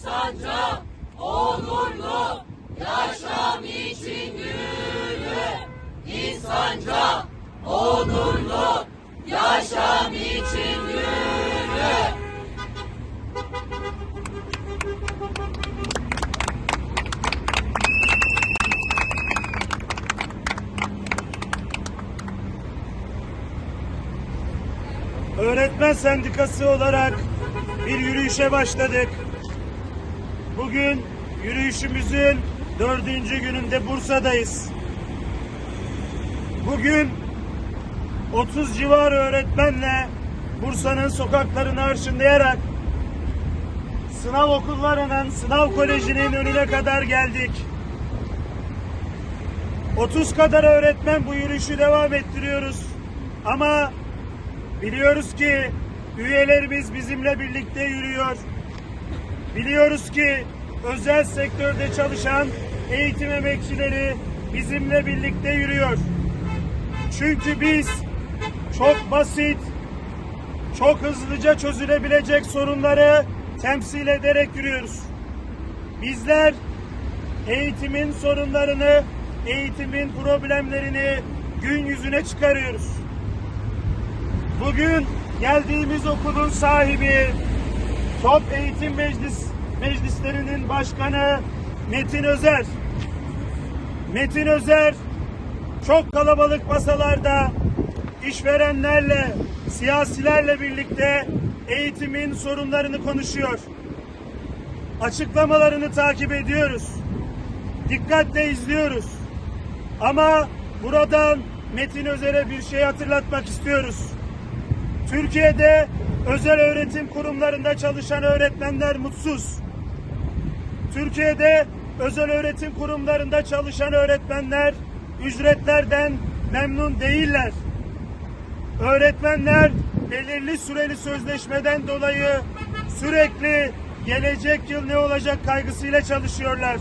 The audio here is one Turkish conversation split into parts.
insanca onurlu yaşam için yürü. İnsanca onurlu yaşam için yürü. Öğretmen Sendikası olarak bir yürüyüşe başladık. Bugün yürüyüşümüzün dördüncü gününde Bursa'dayız. Bugün 30 civarı öğretmenle Bursa'nın sokaklarını arşınlayarak sınav okullarının, sınav kolejinin önüne kadar geldik. 30 kadar öğretmen bu yürüyüşü devam ettiriyoruz. Ama Biliyoruz ki üyelerimiz bizimle birlikte yürüyor. Biliyoruz ki özel sektörde çalışan eğitim emekçileri bizimle birlikte yürüyor. Çünkü biz çok basit, çok hızlıca çözülebilecek sorunları temsil ederek yürüyoruz. Bizler eğitimin sorunlarını, eğitimin problemlerini gün yüzüne çıkarıyoruz. Bugün geldiğimiz okulun sahibi, Top Eğitim Meclis Meclislerinin Başkanı Metin Özer. Metin Özer çok kalabalık masalarda işverenlerle, siyasilerle birlikte eğitimin sorunlarını konuşuyor. Açıklamalarını takip ediyoruz. Dikkatle izliyoruz. Ama buradan Metin Özer'e bir şey hatırlatmak istiyoruz. Türkiye'de özel öğretim kurumlarında çalışan öğretmenler mutsuz. Türkiye'de özel öğretim kurumlarında çalışan öğretmenler ücretlerden memnun değiller. Öğretmenler belirli süreli sözleşmeden dolayı sürekli gelecek yıl ne olacak kaygısıyla çalışıyorlar.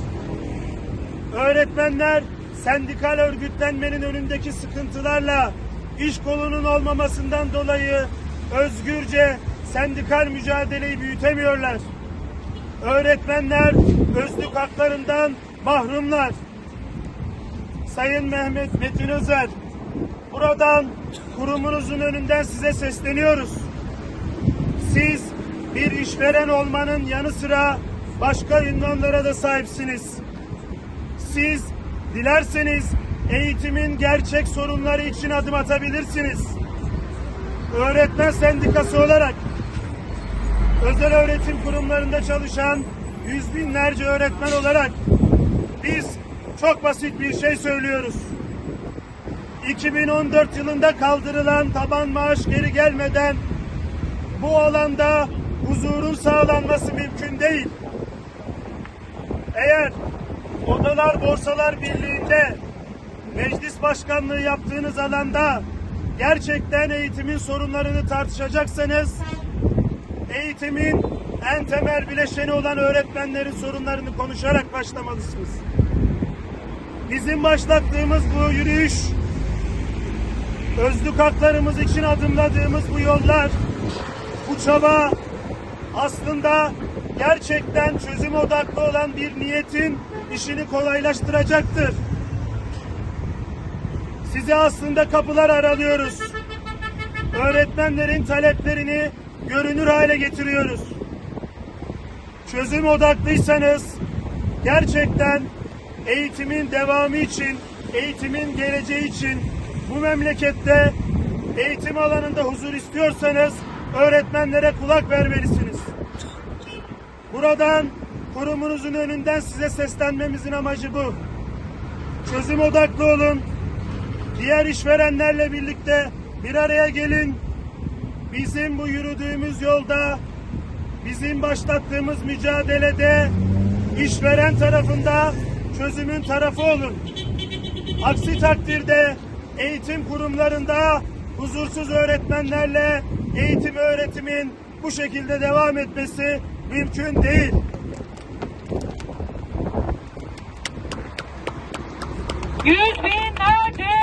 Öğretmenler sendikal örgütlenmenin önündeki sıkıntılarla iş kolunun olmamasından dolayı özgürce sendikal mücadeleyi büyütemiyorlar. Öğretmenler özlük haklarından mahrumlar. Sayın Mehmet Metin Özer, buradan kurumunuzun önünden size sesleniyoruz. Siz bir işveren olmanın yanı sıra başka ünvanlara da sahipsiniz. Siz dilerseniz eğitimin gerçek sorunları için adım atabilirsiniz. Öğretmen sendikası olarak özel öğretim kurumlarında çalışan yüz binlerce öğretmen olarak biz çok basit bir şey söylüyoruz. 2014 yılında kaldırılan taban maaş geri gelmeden bu alanda huzurun sağlanması mümkün değil. Eğer Odalar Borsalar Birliği'nde meclis başkanlığı yaptığınız alanda gerçekten eğitimin sorunlarını tartışacaksanız eğitimin en temel bileşeni olan öğretmenlerin sorunlarını konuşarak başlamalısınız. Bizim başlattığımız bu yürüyüş, özlük haklarımız için adımladığımız bu yollar, bu çaba aslında gerçekten çözüm odaklı olan bir niyetin işini kolaylaştıracaktır. Size aslında kapılar aralıyoruz. Öğretmenlerin taleplerini görünür hale getiriyoruz. Çözüm odaklıysanız gerçekten eğitimin devamı için, eğitimin geleceği için bu memlekette eğitim alanında huzur istiyorsanız öğretmenlere kulak vermelisiniz. Buradan kurumunuzun önünden size seslenmemizin amacı bu. Çözüm odaklı olun. Diğer işverenlerle birlikte bir araya gelin. Bizim bu yürüdüğümüz yolda, bizim başlattığımız mücadelede işveren tarafında çözümün tarafı olun. Aksi takdirde eğitim kurumlarında huzursuz öğretmenlerle eğitim öğretimin bu şekilde devam etmesi mümkün değil. Yüz binlerce